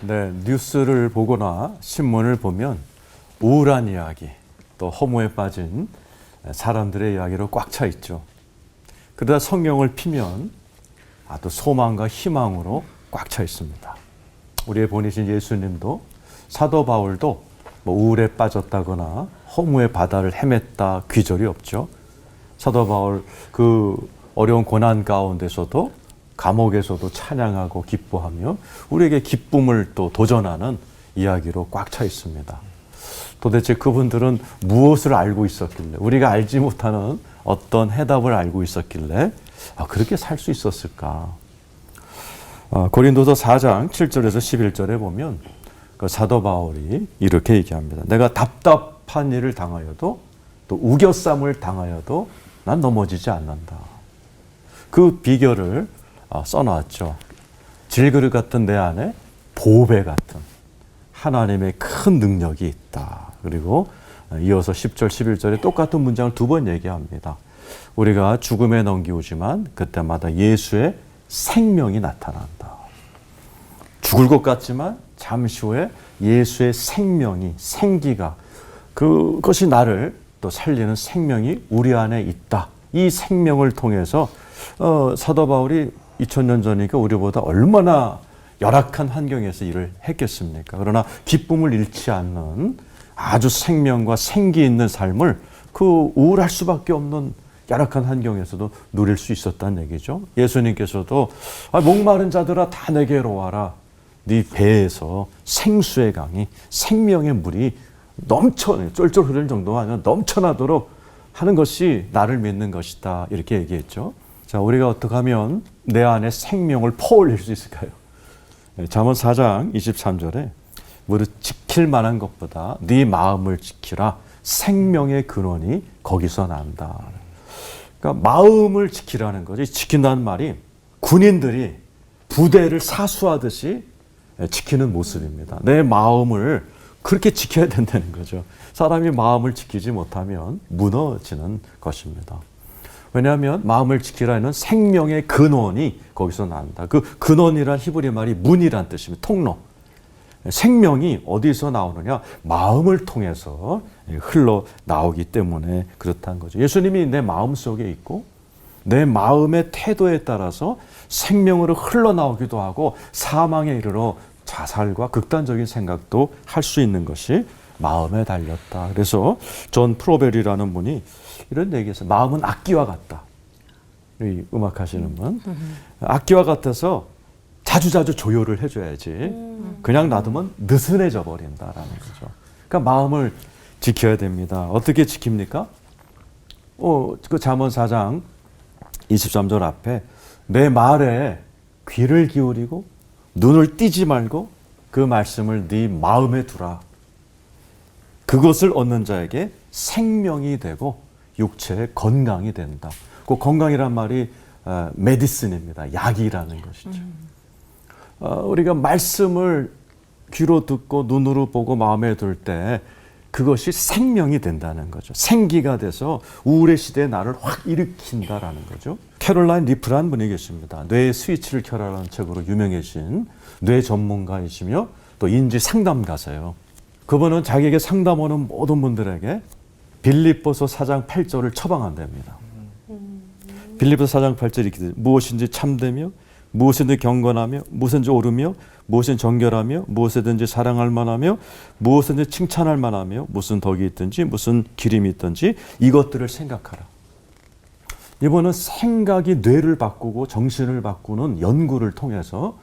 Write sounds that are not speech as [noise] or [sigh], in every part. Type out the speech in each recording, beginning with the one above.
네, 뉴스를 보거나 신문을 보면 우울한 이야기, 또 허무에 빠진 사람들의 이야기로 꽉 차 있죠. 그러다 성경을 피면 아, 또 소망과 희망으로 꽉 차 있습니다. 우리의 본이신 예수님도 사도 바울도 뭐 우울에 빠졌다거나 허무의 바다를 헤맸다 귀절이 없죠. 사도 바울 그 어려운 고난 가운데서도 감옥에서도 찬양하고 기뻐하며 우리에게 기쁨을 또 도전하는 이야기로 꽉 차 있습니다. 도대체 그분들은 무엇을 알고 있었길래 우리가 알지 못하는 어떤 해답을 알고 있었길래 아, 그렇게 살 수 있었을까? 아, 고린도서 4장 7절에서 11절에 보면 그 사도 바울이 이렇게 얘기합니다. 내가 답답한 일을 당하여도 또 우겨쌈을 당하여도 난 넘어지지 않는다. 그 비결을 어, 써놨죠. 질그릇 같은 내 안에 보배 같은 하나님의 큰 능력이 있다. 그리고 이어서 10절, 11절에 똑같은 문장을 두 번 얘기합니다. 우리가 죽음에 넘기우지만 그때마다 예수의 생명이 나타난다. 죽을 것 같지만 잠시 후에 예수의 생명이 생기가 그것이 나를 또 살리는 생명이 우리 안에 있다. 이 생명을 통해서 어, 사도 바울이 2000년 전이니까 우리보다 얼마나 열악한 환경에서 일을 했겠습니까? 그러나 기쁨을 잃지 않는 아주 생명과 생기 있는 삶을 그 우울할 수밖에 없는 열악한 환경에서도 누릴 수 있었다는 얘기죠. 예수님께서도 아, 목마른 자들아 다 내게로 와라. 네 배에서 생수의 강이 생명의 물이 넘쳐 쫄쫄 흐를 정도가 아니라 넘쳐나도록 하는 것이 나를 믿는 것이다. 이렇게 얘기했죠. 자, 우리가 어떻게 하면 내 안에 생명을 퍼올릴 수 있을까요? 네, 잠언 4장 23절에 무릇 지킬 만한 것보다 네 마음을 지키라 생명의 근원이 거기서 난다. 그러니까 마음을 지키라는 거지. 지킨다는 말이 군인들이 부대를 사수하듯이 지키는 모습입니다. 내 마음을 그렇게 지켜야 된다는 거죠. 사람이 마음을 지키지 못하면 무너지는 것입니다. 왜냐하면 마음을 지키라는 생명의 근원이 거기서 난다. 그 근원이란 히브리 말이 문이란 뜻입니다. 통로. 생명이 어디서 나오느냐? 마음을 통해서 흘러 나오기 때문에 그렇다는 거죠. 예수님이 내 마음 속에 있고 내 마음의 태도에 따라서 생명으로 흘러나오기도 하고 사망에 이르러 자살과 극단적인 생각도 할 수 있는 것이 마음에 달렸다. 그래서 존 프로벨이라는 분이 이런 얘기했어요. 마음은 악기와 같다. 이 음악 하시는 분. 악기와 같아서 자주자주 조율을 해줘야지. 그냥 놔두면 느슨해져 버린다라는 거죠. 그러니까 마음을 지켜야 됩니다. 어떻게 지킵니까? 어, 그 잠언 4장 23절 앞에 내 말에 귀를 기울이고 눈을 띄지 말고 그 말씀을 네 마음에 두라. 그것을 얻는 자에게 생명이 되고 육체의 건강이 된다. 그 건강이란 말이 어, 메디슨입니다. 약이라는 것이죠. 어, 우리가 말씀을 귀로 듣고 눈으로 보고 마음에 둘때 그것이 생명이 된다는 거죠. 생기가 돼서 우울의 시대에 나를 확 일으킨다라는 거죠. 캐롤라인 리프라는 분이 계십니다. 뇌의 스위치를 켜라라는 책으로 유명해진 뇌 전문가이시며 또 인지 상담가세요. 그분은 자기에게 상담 오는 모든 분들에게 빌립보서 4장 8절을 처방한답니다. 빌립보서 4장 8절 이렇게 돼 무엇인지 참되며 무엇이든지 경건하며 무엇인지 옳으며 무엇인 정결하며 무엇이든지 사랑할 만하며 무엇이든지 칭찬할 만하며 무슨 덕이 있든지 무슨 기림이 있든지 이것들을 생각하라. 이번은 생각이 뇌를 바꾸고 정신을 바꾸는 연구를 통해서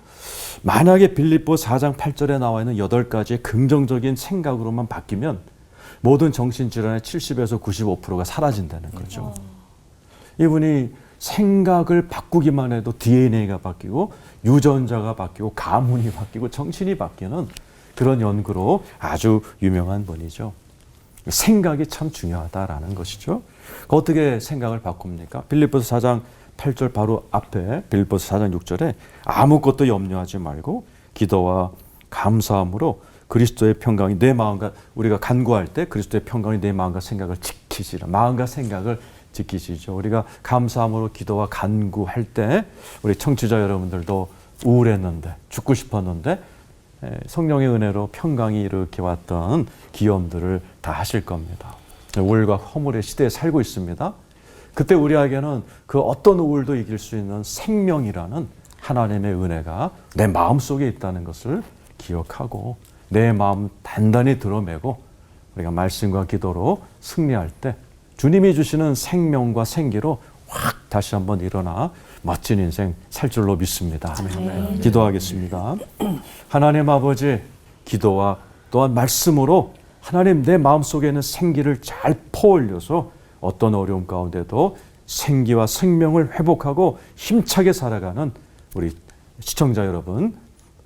만약에 빌립보 4장 8절에 나와 있는 여덟 가지의 긍정적인 생각으로만 바뀌면 모든 정신질환의 70에서 95%가 사라진다는 거죠. 이분이 생각을 바꾸기만 해도 DNA가 바뀌고 유전자가 바뀌고 가문이 바뀌고 정신이 바뀌는 그런 연구로 아주 유명한 분이죠. 생각이 참 중요하다라는 것이죠. 어떻게 생각을 바꿉니까? 빌립보서 4장 8절 바로 앞에 빌립보서 4장 6절에 아무것도 염려하지 말고 기도와 감사함으로 그리스도의 평강이 내 마음과 우리가 간구할 때 그리스도의 평강이 내 마음과 생각을 지키시라. 마음과 생각을 지키시죠. 우리가 감사함으로 기도와 간구할 때 우리 청취자 여러분들도 우울했는데 죽고 싶었는데 에, 성령의 은혜로 평강이 이렇게 왔던 기염들을 다 하실 겁니다. 우울과 허물의 시대에 살고 있습니다. 그때 우리에게는 그 어떤 우울도 이길 수 있는 생명이라는 하나님의 은혜가 내 마음 속에 있다는 것을 기억하고 내 마음 단단히 들어매고 우리가 말씀과 기도로 승리할 때 주님이 주시는 생명과 생기로 확 다시 한번 일어나 멋진 인생 살 줄로 믿습니다. 기도하겠습니다. [clears throat] 하나님 아버지 기도와 또한 말씀으로 하나님 내 마음속에 있는 생기를 잘 퍼올려서 어떤 어려움 가운데도 생기와 생명을 회복하고 힘차게 살아가는 우리 시청자 여러분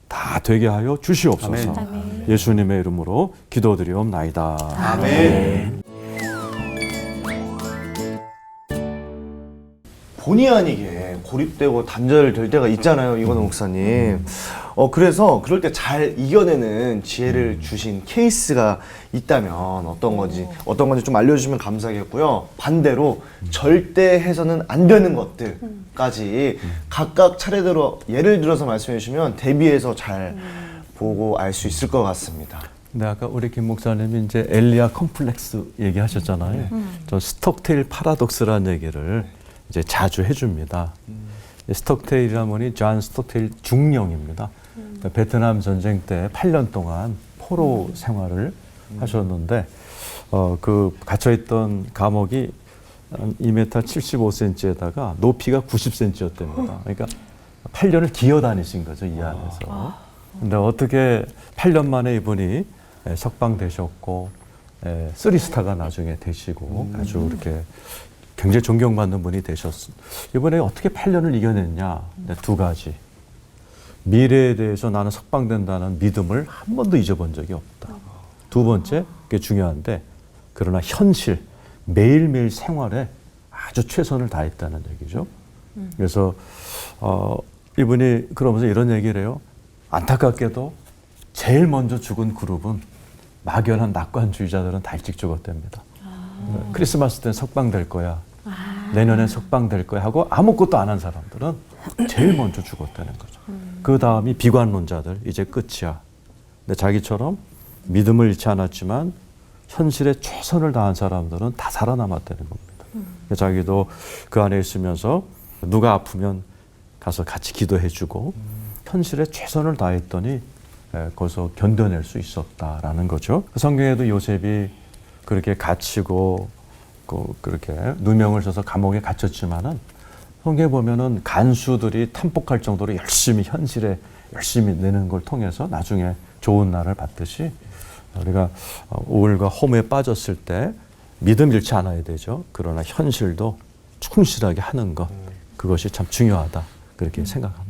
다 되게 하여 주시옵소서. 아멘. 예수님의 이름으로 기도드리옵나이다. 아멘. 본의 아니게 고립되고 단절될 때가 있잖아요, 이건호 목사님. 어, 그래서 그럴 때 잘 이겨내는 지혜를 주신 케이스가 있다면 어떤 건지, 어떤 건지 좀 알려주시면 감사하겠고요. 반대로 절대 해서는 안 되는 것들까지 각각 차례대로 예를 들어서 말씀해 주시면 대비해서 잘 보고 알 수 있을 것 같습니다. 네, 아까 우리 김 목사님이 이제 엘리아 컴플렉스 얘기하셨잖아요. 저 스톡테일 파라독스라는 얘기를 이제 자주 해줍니다. 이 스톡테일이라는 분이 존 스톡테일 중령입니다. 그러니까 베트남 전쟁 때 8년 동안 포로 생활을 하셨는데 어, 그 갇혀있던 감옥이 한 2m 75cm에다가 높이가 90cm였답니다. 그러니까 8년을 기어다니신 거죠, 이 안에서. 근데 어떻게 8년 만에 이분이 에, 석방되셨고, 에, 쓰리스타가 나중에 되시고, 아주 이렇게 굉장히 존경받는 분이 되셨습니다. 이번에 어떻게 8년을 이겨냈냐? 네, 두 가지. 미래에 대해서 나는 석방된다는 믿음을 한 번도 잊어본 적이 없다. 두 번째, 그게 중요한데, 그러나 현실, 매일매일 생활에 아주 최선을 다했다는 얘기죠. 그래서, 어, 이분이 그러면서 이런 얘기를 해요. 안타깝게도 제일 먼저 죽은 그룹은 막연한 낙관주의자들은 다 일찍 죽었답니다. 크리스마스 때는 석방될 거야. 내년엔 석방될 거야 하고 아무것도 안 한 사람들은 제일 먼저 죽었다는 거죠. 그 다음이 비관론자들 이제 끝이야. 근데 자기처럼 믿음을 잃지 않았지만 현실에 최선을 다한 사람들은 다 살아남았다는 겁니다. 그래서 자기도 그 안에 있으면서 누가 아프면 가서 같이 기도해주고 현실에 최선을 다했더니 에, 거기서 견뎌낼 수 있었다라는 거죠. 그 성경에도 요셉이 그렇게 갇히고 그, 그렇게 누명을 써서 감옥에 갇혔지만은 성경에 보면은 간수들이 탐복할 정도로 열심히 현실에 열심히 내는 걸 통해서 나중에 좋은 날을 받듯이 우리가 어, 우울과 허무에 빠졌을 때 믿음 잃지 않아야 되죠. 그러나 현실도 충실하게 하는 것 그것이 참 중요하다 그렇게 생각합니다.